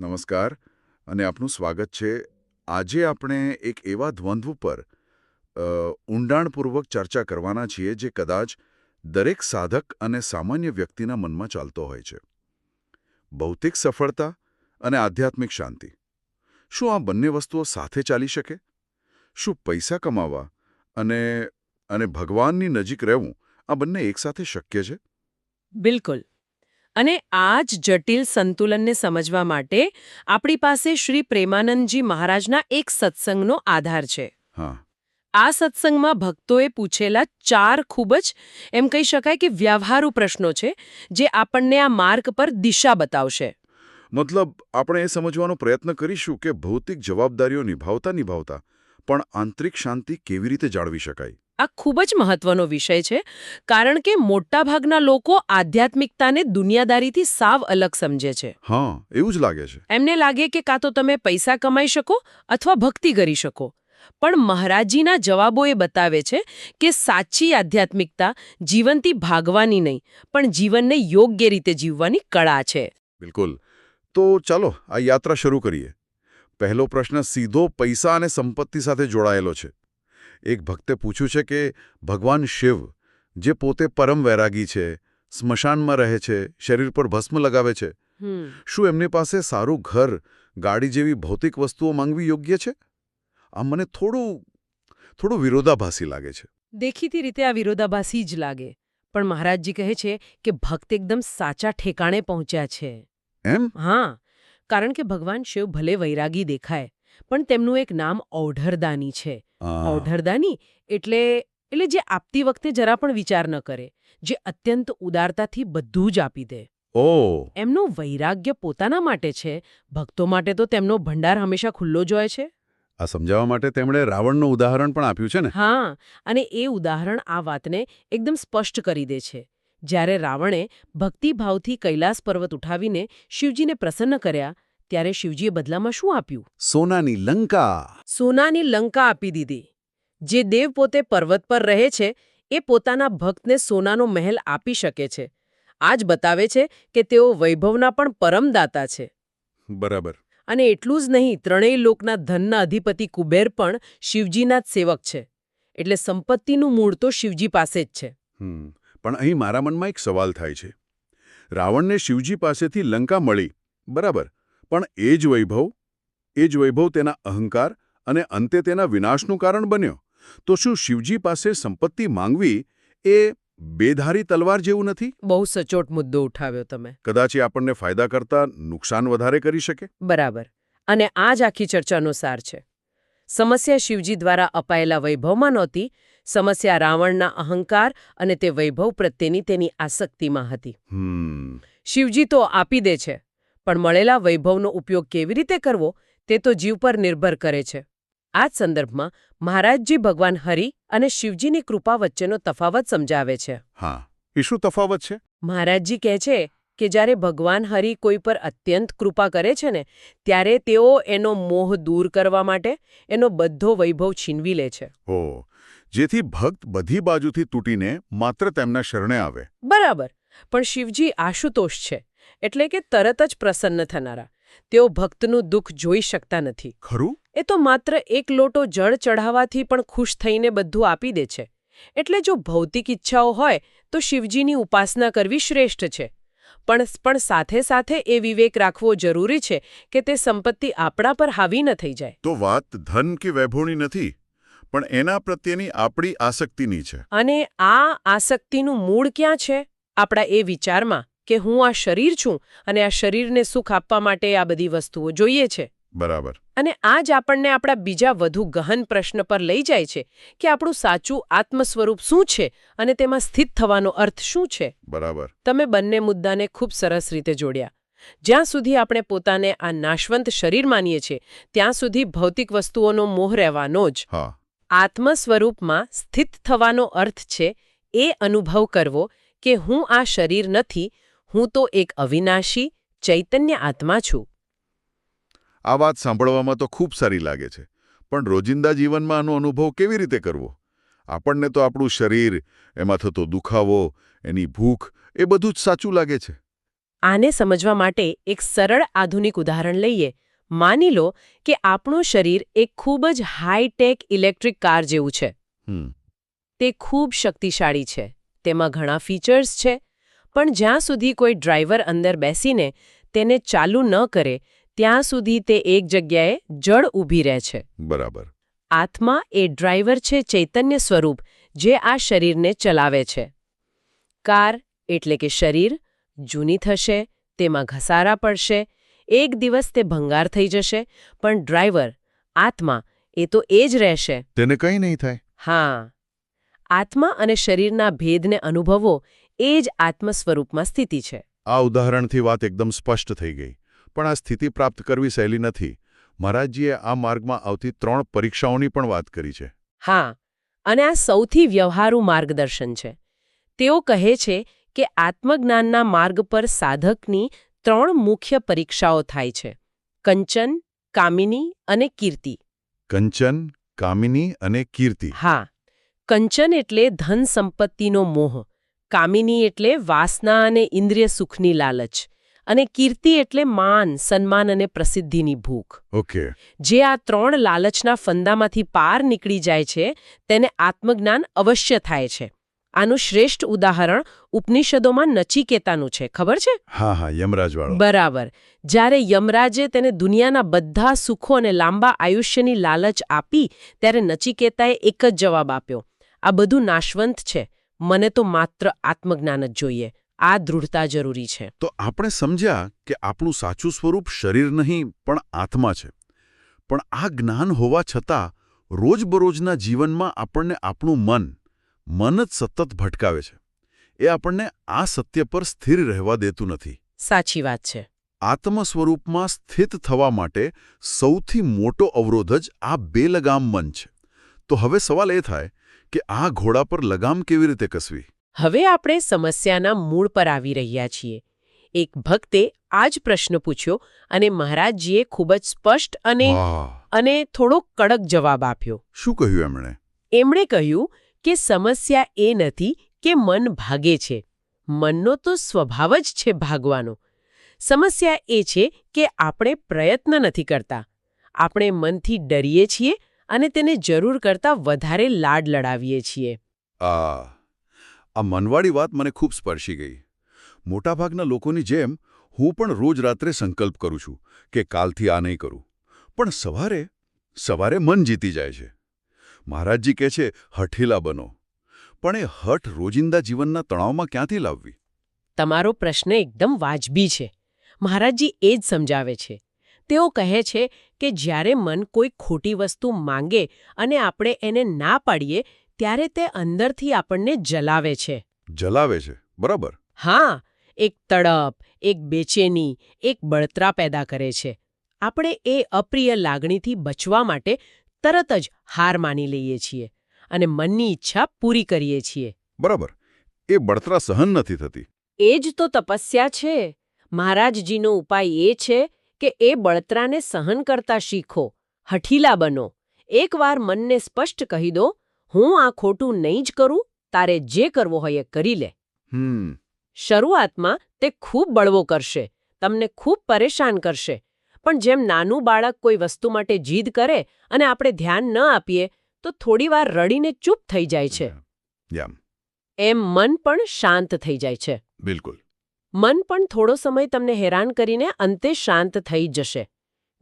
નમસ્કાર અને આપનું સ્વાગત છે. આજે આપણે એક એવા દ્વંદ્વ પર ઊંડાણપૂર્વક ચર્ચા કરવાના છીએ જે કદાચ દરેક સાધક અને સામાન્ય વ્યક્તિના મનમાં ચાલતો હોય છે. ભૌતિક સફળતા અને આધ્યાત્મિક શાંતિ. શું આ બંને વસ્તુઓ સાથે ચાલી શકે? શું પૈસા કમાવા અને અને ભગવાનની નજીક રહેવું આ બંને એકસાથે શક્ય છે? બિલકુલ. અને આ જ જટિલ સંતુલનને સમજવા માટે આપણી પાસે શ્રી પ્રેમાનંદજી મહારાજના એક સત્સંગનો આધાર છે. હા. આ સત્સંગમાં ભક્તોએ પૂછેલા ચાર ખૂબ જ એમ કહી શકાય કે વ્યવહારુ પ્રશ્નો છે જે આપણને આ માર્ગ પર દિશા બતાવશે. મતલબ આપણે એ સમજવાનો પ્રયત્ન કરીશું કે ભૌતિક જવાબદારીઓ નિભાવતા નિભાવતા પણ આંતરિક શાંતિ કેવી રીતે જાળવી શકાય? આ ખૂબ જ મહત્વનો વિષય છે કારણ કે મોટાભાગના લોકો આધ્યાત્મિકતાને દુનિયાદારીથી સાવ અલગ સમજે છે. હા એવું જ લાગે છે. એમને લાગે કે કાં તો તમે પૈસા કમાઈ શકો અથવા ભક્તિ કરી શકો. પણ મહારાજજીના જવાબો એ બતાવે છે કે સાચી આધ્યાત્મિકતા જીવનથી ભાગવાની નહીં પણ જીવનને યોગ્ય રીતે જીવવાની કળા છે. બિલકુલ. તો ચાલો આ યાત્રા શરૂ કરીએ. પહેલો પ્રશ્ન સીધો પૈસા અને સંપત્તિ સાથે જોડાયેલો છે. એક ભક્તે પૂછ્યું છે કે ભગવાન શિવ જે પોતે પરમ વૈરાગી છે સ્મશાનમાં રહે છે શરીર પર ભસ્મ લગાવે છે શું એમની પાસે સારું ઘર ગાડી જેવી ભૌતિક વસ્તુઓ માંગવી યોગ્ય છે? આ મને થોડું થોડું વિરોધાભાસી લાગે છે. દેખીતી રીતે આ વિરોધાભાસી જ લાગે પણ મહારાજજી કહે છે કે ભક્ત એકદમ સાચા ઠેકાણે પહોંચ્યા છે. એમ? હા કારણ કે ભગવાન શિવ ભલે વૈરાગી દેખાય પણ તેમનું એક નામ ઔઢરદાની છે આ, એટલે એટલે જે આપતી વખતે જરા પણ વિચાર ન કરે જે અત્યંત ઉદારતાથી બધું જ આપી દે. ઓ. એમનું વૈરાગ્ય પોતાના માટે છે ભક્તો માટે તો તેમનો ભંડાર હંમેશા ખુલ્લો જ હોય છે? આ સમજાવવા માટે તેમણે રાવણનું ઉદાહરણ પણ આપ્યું છે ને? હા અને એ ઉદાહરણ આ વાતને એકદમ સ્પષ્ટ કરી દે છે. જ્યારે રાવણે ભક્તિભાવથી કૈલાસ પર્વત ઉઠાવીને શિવજીને પ્રસન્ન કર્યા ત્યારે શિવજીએ બદલામાં શું આપ્યું? સોનાની લંકા. સોનાની લંકા આપી દીધી. જે દેવ પોતે પર્વત પર રહે છે એ પોતાના ભક્તને સોનાનો મહેલ આપી શકે છે. આ જ બતાવે છે કે તેઓ વૈભવના પણ પરમદાતા છે. બરાબર. અને એટલું જ નહીં ત્રણેય લોકના ધનના અધિપતિ કુબેર પણ શિવજીના જ સેવક છે. એટલે સંપત્તિનું મૂળ તો શિવજી પાસે જ છે. પણ અહીં મારા મનમાં એક સવાલ થાય છે. રાવણને શિવજી પાસેથી લંકા મળી બરાબર પણ એ જ વૈભવ એ જ વૈભવ તેના અહંકાર અને અંતે તેના વિનાશનું કારણ બન્યો. તો શું શિવજી પાસે સંપત્તિ માંગવી એ બેધારી તલવાર જેવું નથી? બહુ સચોટ મુદ્દો ઉઠાવ્યો તમે. કદાચ એ આપણને ફાયદા કરતા નુકસાન વધારે કરી શકે? બરાબર. અને આ જ આખી ચર્ચાનો સાર છે. સમસ્યા શિવજી દ્વારા અપાયેલા વૈભવમાં નહોતી સમસ્યા રાવણના અહંકાર અને તે વૈભવ પ્રત્યેની તેની આસક્તિમાં હતી. શિવજી તો આપી દે છે પણ મળેલા વૈભવનો ઉપયોગ કેવી રીતે કરવો તે તો જીવ પર નિર્ભર કરે છે. આ જ સંદર્ભમાં મહારાજજી ભગવાન હરિ અને શિવજીની કૃપા વચ્ચેનો તફાવત સમજાવે છે. હા એ શું તફાવત છે? મહારાજજી કહે છે કે જ્યારે ભગવાન હરિ કોઈ પર અત્યંત કૃપા કરે છે ને ત્યારે તેઓ એનો મોહ દૂર કરવા માટે એનો બધો વૈભવ છીનવી લે છે. ઓ જેથી ભક્ત બધી બાજુથી તૂટીને માત્ર તેમના શરણે આવે. બરાબર પણ શિવજી આશુતોષ છે એટલે કે તરત જ પ્રસન્ન થનારા. તેઓ ભક્તનું દુઃખ જોઈ શકતા નથી. ખરું? એ તો માત્ર એક લોટો જળ ચઢાવવાથી પણ ખુશ થઈને બધું આપી દે છે. એટલે જો ભૌતિક ઈચ્છાઓ હોય તો શિવજીની ઉપાસના કરવી શ્રેષ્ઠ છે. પણ પણ સાથે સાથે એ વિવેક રાખવો જરૂરી છે કે તે સંપત્તિ આપણા પર હાવી ન થઈ જાય. તો વાત ધન કે વૈભવની નથી પણ એના પ્રત્યેની આપણી આસક્તિની છે. અને આ આસક્તિનું મૂળ ક્યાં છે? આપણા એ વિચારમાં. કે હું આ શરીર છું અને આ શરીરને સુખ આપવા માટે આ બધી વસ્તુઓ જોઈએ છે. બરાબર. અને આ જ આપણને આપણા બીજા વધુ ગહન પ્રશ્ન પર લઈ જાય છે કે આપણું સાચું આત્મ સ્વરૂપ શું છે અને તેમાં સ્થિત થવાનો અર્થ શું છે. બરાબર. તમે બંને મુદ્દાને ખૂબ સરસ રીતે જોડ્યા. જ્યાં સુધી આપણે પોતાને આ નાશવંત શરીર માનીએ છીએ ત્યાં સુધી ભૌતિક વસ્તુઓનો મોહ રહેવાનો જ. આત્મ સ્વરૂપમાં સ્થિત થવાનો અર્થ છે એ અનુભવ કરવો કે હું આ શરીર નથી હું તો એક અવિનાશી ચૈતન્ય આત્મા છું. આ વાત સાંભળવામાં તો ખૂબ સારી લાગે છે પણ રોજિંદા જીવનમાં આનો અનુભવ કેવી રીતે કરવો? આપણને તો આપણું શરીર એમાં થતો દુખાવો એની ભૂખ એ બધું જ સાચું લાગે છે. આને સમજવા માટે એક સરળ આધુનિક ઉદાહરણ લઈએ. માની લો કે આપણું શરીર એક ખૂબ જ હાઈ-ટેક ઇલેક્ટ્રિક કાર જેવું છે. તે ખૂબ શક્તિશાળી છે. તેમાં ઘણા ફીચર્સ છે. પણ જ્યાં સુધી કોઈ ડ્રાઈવર અંદર બેસીને તેને ચાલુ ન કરે ત્યાં સુધી તે એક જગ્યાએ જડ ઊભી રહે છે. બરાબર. આત્મા એ ડ્રાઈવર છે ચૈતન્ય સ્વરૂપ જે આ શરીરને ચલાવે છે. કાર એટલે કે શરીર જૂની થશે તેમાં ઘસારા પડશે એક દિવસ તે ભંગાર થઈ જશે પણ ડ્રાઈવર આત્મા એ તો એ જ રહેશે. તેને કંઈ નહીં થાય. હા. આત્મા અને શરીરના ભેદને અનુભવો એ જ આત્મ સ્વરૂપમાં સ્થિતિ છે. આ ઉદાહરણથી વાત એકદમ સ્પષ્ટ થઈ ગઈ. પણ આ સ્થિતિ પ્રાપ્ત કરવી સહેલી નથી. મહારાજજીએ આ માર્ગમાં આવતી ત્રણ પરીક્ષાઓની પણ વાત કરી છે. હા અને આ સૌથી વ્યવહારુ માર્ગદર્શન છે. તેઓ કહે છે કે આત્મજ્ઞાનના માર્ગ પર સાધકની ત્રણ મુખ્ય પરીક્ષાઓ થાય છે. કંચન કામિની અને કીર્તિ. કંચન કામિની અને કીર્તિ. હા કંચન એટલે ધન સંપત્તિનો મોહ. કામિની એટલે વાસના અને ઇન્દ્રિય સુખની લાલચ અને કીર્તિ એટલે માન સન્માન અને પ્રસિદ્ધિની ભૂખ. ઓકે. જે આ ત્રણ લાલચના ફંદામાંથી પાર નીકળી જાય છે તેને આત્મજ્ઞાન અવશ્ય થાય છે. આનું શ્રેષ્ઠ ઉદાહરણ ઉપનિષદોમાં નચિકેતાનું છે ખબર છે? હા હા યમરાજવાળો. બરાબર. જ્યારે યમરાજે તેને દુનિયાના બધા સુખો અને લાંબા આયુષ્યની લાલચ આપી ત્યારે નચિકેતાએ એક જ જવાબ આપ્યો. આ બધું નાશવંત છે. મને તો માત્ર આત્મજ્ઞાન જ જોઈએ. આ દૃઢતા જરૂરી છે. તો આપણે સમજ્યા કે આપણું સાચું સ્વરૂપ શરીર નહીં પણ આત્મા છે. પણ આ જ્ઞાન હોવા છતાં રોજબરોજના જીવનમાં આપણને આપણું મન મન જ સતત ભટકાવે છે. એ આપણને આ સત્ય પર સ્થિર રહેવા દેતું નથી. સાચી વાત છે. આત્મ સ્વરૂપમાં સ્થિત થવા માટે સૌથી મોટો અવરોધ જ આ બેલગામ મન છે. તો હવે સવાલ એ થાય કે આ ઘોડા પર લગામ કેવી રીતે કસવી? હવે આપણે સમસ્યાના મૂળ પર આવી રહ્યા છીએ. એક ભક્તે આ જ પ્રશ્ન પૂછ્યો અને મહારાજજીએ ખૂબ જ સ્પષ્ટ અને અને થોડો કડક જવાબ આપ્યો. શું કહ્યું એમણે? એમણે કહ્યું કે સમસ્યા એ નથી કે મન ભાગે છે. મનનો તો સ્વભાવ જ છે ભાગવાનો. સમસ્યા એ છે કે આપણે પ્રયત્ન નથી કરતા. આપણે મનથી ડરીએ છીએ અને તેને જરૂર કરતાં વધારે લાડ લડાવીએ છીએ. આ આ મનવાળી વાત મને ખૂબ સ્પર્શી ગઈ. મોટાભાગના લોકોની જેમ હું પણ રોજ રાત્રે સંકલ્પ કરું છું કે કાલથી આ નહીં કરું. પણ સવારે સવારે મન જીતી જાય છે. મહારાજજી કહે છે હઠીલા બનો. પણ એ હઠ રોજિંદા જીવનના તણાવમાં ક્યાંથી લાવવી? તમારો પ્રશ્ન એકદમ વાજબી છે. મહારાજજી એ જ સમજાવે છે. તેઓ કહે છે કે જ્યારે મન કોઈ ખોટી વસ્તુ માંગે અને આપણે એને ના પાડીએ ત્યારે તે અંદરથી આપણને જલાવે છે. જલાવે છે. બરાબર. હા એક તડપ એક બેચેની એક બળતરા પેદા કરે છે. આપણે એ અપ્રિય લાગણીથી બચવા માટે તરત જ હાર માની લઈએ છીએ અને મનની ઈચ્છા પૂરી કરીએ છીએ. બરાબર. એ બળતરા સહન નથી થતી. એ જ તો તપસ્યા છે. મહારાજજીનો ઉપાય એ છે કે એ બળતરાને સહન કરતા શીખો હઠીલા બનો. એકવાર મનને સ્પષ્ટ કહી દો હું આ ખોટું નહીં જ કરું તારે જે કરવો હોય એ કરી લે. હમ. શરૂઆતમાં તે ખૂબ બળવો કરશે તમને ખૂબ પરેશાન કરશે. પણ જેમ નાનું બાળક કોઈ વસ્તુ માટે જીદ કરે અને આપણે ધ્યાન ન આપીએ તો થોડીવાર રડીને ચૂપ થઈ જાય છે. એમ મન પણ શાંત થઈ જાય છે. બિલકુલ. મન પણ થોડો સમય તમને હેરાન કરીને અંતે શાંત થઈ જશે.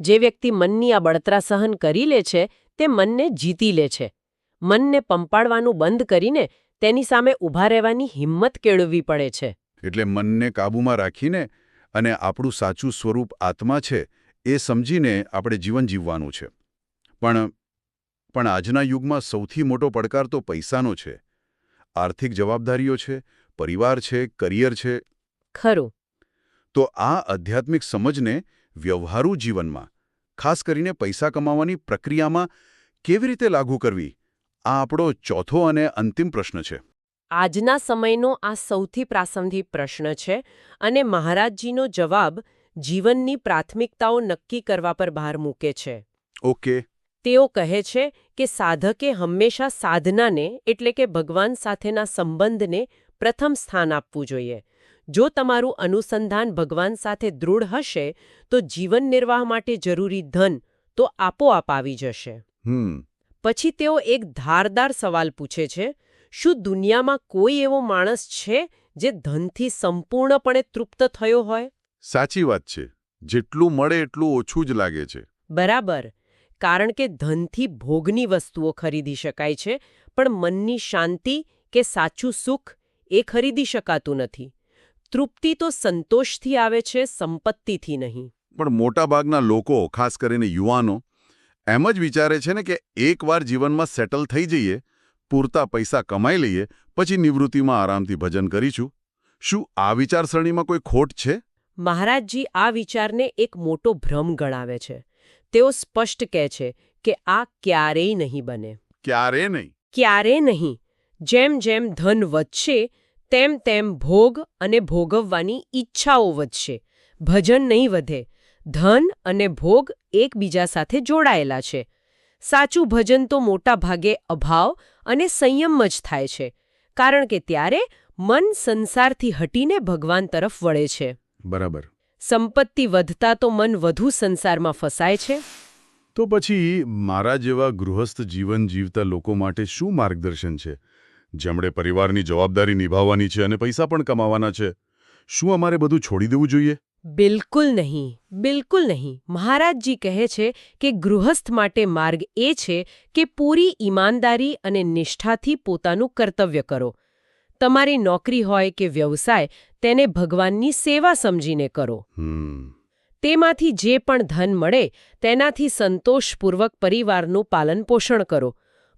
જે વ્યક્તિ મનની આ બળતરા સહન કરી લે છે, તે મનને જીતી લે છે. મનને પંપાડવાનું બંધ કરીને તેની સામે ઊભા રહેવાની હિંમત કેળવવી પડે છે. એટલે મનને કાબૂમાં રાખીને અને આપણું સાચું સ્વરૂપ આત્મા છે, એ સમજીને આપણે જીવન જીવવાનું છે. પણ પણ આજના યુગમાં સૌથી મોટો પડકાર તો પૈસાનો છે. આર્થિક જવાબદારીઓ છે, પરિવાર છે, કરિયર છે ખરું. તો આ આધ્યાત્મિક સમજને વ્યવહારુ જીવનમાં ખાસ કરીને પૈસા કમાવાની પ્રક્રિયામાં કેવી રીતે લાગુ કરવી? આ આપણો ચોથો અને અંતિમ પ્રશ્ન છે. આજના સમયનો આ સૌથી પ્રાસંગિક પ્રશ્ન છે અને મહારાજજીનો જવાબ જીવનની પ્રાથમિકતાઓ નક્કી કરવા પર ભાર મૂકે છે. ઓકે. તેઓ કહે છે કે સાધકે હંમેશા સાધનાને એટલે કે ભગવાન સાથેના સંબંધને પ્રથમ સ્થાન આપવું જોઈએ. જો તમારું અનુસંધાન ભગવાન સાથે દૃઢ હશે તો જીવન નિર્વાહ માટે જરૂરી ધન તો આપોઆપ આવી જશે. હમ. પછી તેઓ એક ધારદાર સવાલ પૂછે છે શું દુનિયામાં કોઈ એવો માણસ છે જે ધનથી સંપૂર્ણપણે તૃપ્ત થયો હોય? સાચી વાત છે. જેટલું મળે એટલું ઓછું જ લાગે છે. બરાબર. કારણ કે ધનથી ભોગની વસ્તુઓ ખરીદી શકાય છે પણ મનની શાંતિ કે સાચું સુખ એ ખરીદી શકાતું નથી. તૃપ્તિ તો સંતોષથી આવે છે સંપત્તિથી નહીં. પણ મોટાભાગના લોકો ખાસ કરીને યુવાનો એમ જ વિચારે છે ને કે એકવાર જીવનમાં સેટલ થઈ જઈએ પૂરતા પૈસા કમાઈ લઈએ પછી નિવૃત્તિમાં આરામથી ભજન કરીશું. શું આ વિચારસરણીમાં કોઈ ખોટ છે? મહારાજજી આ વિચારને એક મોટો ભ્રમ ગણાવે છે. તેઓ સ્પષ્ટ કહે છે કે આ ક્યારેય નહીં બને. ક્યારે નહીં. ક્યારે નહીં. જેમ જેમ ધન વધશે તેમ તેમ ભોગ અને ભોગવવાની ઈચ્છાઓ વધશે. ભજન નહીં વધે. ધન અને ભોગ એકબીજા સાથે જોડાયેલા છે. સાચું ભજન તો મોટા ભાગે અભાવ અને સંયમ જ થાય છે. કારણ કે ત્યારે મન સંસારથી હટીને ભગવાન તરફ વળે છે. બરાબર. સંપત્તિ વધતા તો મન વધુ સંસારમાં ફસાય છે? તો પછી મારા જેવા ગૃહસ્થ જીવન જીવતા લોકો માટે શું માર્ગદર્શન છે? જેમણે પરિવારની જવાબદારી નિભાવવાની છે અને પૈસા પણ કમાવાના છે. શું અમારે બધું છોડી દેવું જોઈએ? બિલકુલ નહીં બિલકુલ નહીં. મહારાજજી કહે છે કે ગૃહસ્થ માટે માર્ગ એ છે કે પૂરી ઈમાનદારી અને નિષ્ઠાથી પોતાનું કર્તવ્ય કરો. તમારી નોકરી હોય કે વ્યવસાય તેને ભગવાનની સેવા સમજીને કરો. તેમાંથી જે પણ ધન મળે તેનાથી સંતોષપૂર્વક પરિવારનું પાલન પોષણ કરો.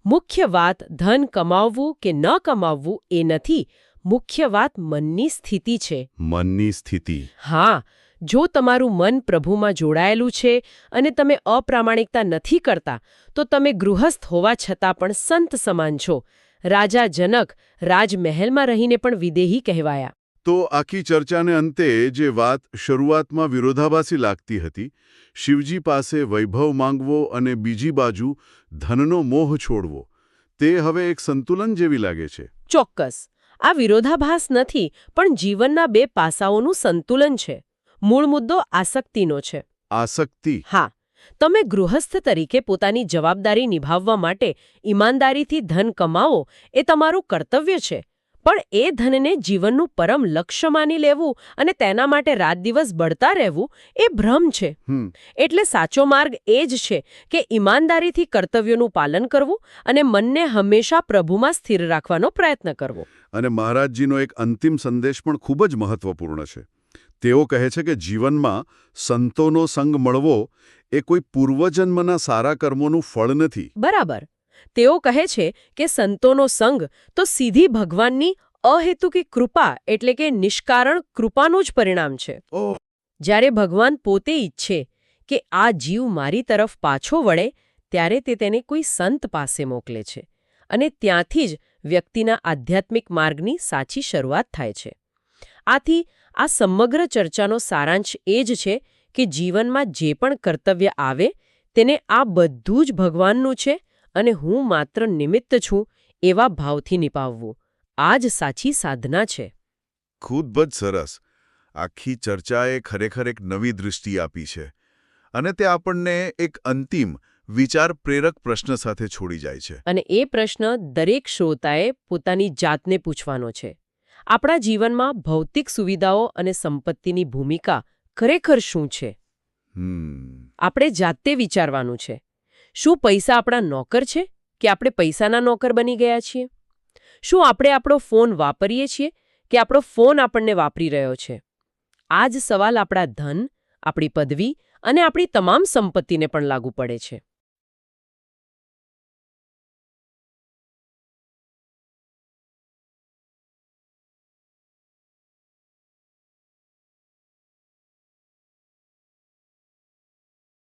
મુખ્ય વાત ધન કમાવવું કે ન કમાવવું એ નથી મુખ્ય વાત મનની સ્થિતિ છે. મનની સ્થિતિ. હા જો તમારું મન પ્રભુમાં જોડાયેલું છે અને તમે અપ્રામાણિકતા નથી કરતા તો તમે ગૃહસ્થ હોવા છતાં પણ સંત સમાન છો. રાજા જનક રાજમહેલમાં રહીને પણ વિદેહી કહેવાયા. તો આખી ચર્ચાને અંતે જે વાત શરૂઆતમાં વિરોધાભાસી લાગતી હતી શિવજી પાસે વૈભવ માંગવો અને બીજી બાજુ ધનનો મોહ છોડવો તે હવે એક સંતુલન જેવી લાગે છે. ચોક્કસ. આ વિરોધાભાસ નથી પણ જીવનના બે પાસાઓનું સંતુલન છે. મૂળ મુદ્દો આસક્તિનો છે. આસક્તિ. હા. તમે ગૃહસ્થ તરીકે પોતાની જવાબદારી નિભાવવા માટે ઈમાનદારીથી ધન કમાવો એ તમારું કર્તવ્ય છે. પણ એ ધનને જીવનનું પરમ લક્ષ્ય માની લેવું અને તેના માટે રાત દિવસ બળતા રહેવું એ ભ્રમ છે. એટલે સાચો માર્ગ એ જ છે કે ઈમાનદારીથી કર્તવ્યોનું પાલન કરવું અને મનને હંમેશા પ્રભુમાં સ્થિર રાખવાનો પ્રયત્ન કરવો. અને મહારાજજીનો એક અંતિમ સંદેશ પણ ખૂબ જ મહત્વપૂર્ણ છે. તેઓ કહે છે કે જીવનમાં સંતોનો સંગ મળવો એ કોઈ પૂર્વજન્મના સારા કર્મોનું ફળ નથી. બરાબર. તેઓ કહે છે કે સંતોનો સંગ તો સીધી ભગવાનની અહેતુકી કૃપા એટલે કે નિષ્કારણ કૃપાનું જ પરિણામ છે. જ્યારે ભગવાન પોતે ઈચ્છે કે આ જીવ મારી તરફ પાછો વળે ત્યારે તે તેને કોઈ સંત પાસે મોકલે છે અને ત્યાંથી જ વ્યક્તિના આધ્યાત્મિક માર્ગની સાચી શરૂઆત થાય છે. આથી આ સમગ્ર ચર્ચાનો સારાંશ એ જ છે કે જીવનમાં જે પણ કર્તવ્ય આવે તેને આ બધું જ ભગવાનનું છે અને હું માત્ર નિમિત્ત છું એવા ભાવથી નિભાવવું આ જ સાચી સાધના છે. ખૂબ જ સરસ. આખી ચર્ચાએ ખરેખર એક નવી દૃષ્ટિ આપી છે અને તે આપણને એક અંતિમ વિચાર પ્રેરક પ્રશ્ન સાથે છોડી જાય છે. અને એ પ્રશ્ન દરેક શ્રોતાએ પોતાની જાતને પૂછવાનો છે. આપણા જીવનમાં ભૌતિક સુવિધાઓ અને સંપત્તિની ભૂમિકા ખરેખર શું છે? આપણે જાતે વિચારવાનું છે. શું પૈસા આપણા નોકર છે કે આપણે પૈસાના નોકર બની ગયા છીએ? શું આપણે આપણો ફોન વાપરીએ છીએ કે આપણો ફોન આપણને વાપરી રહ્યો છે? આ જ સવાલ આપણા ધન, આપણી પદવી અને આપણી તમામ સંપત્તિને પણ લાગુ પડે છે.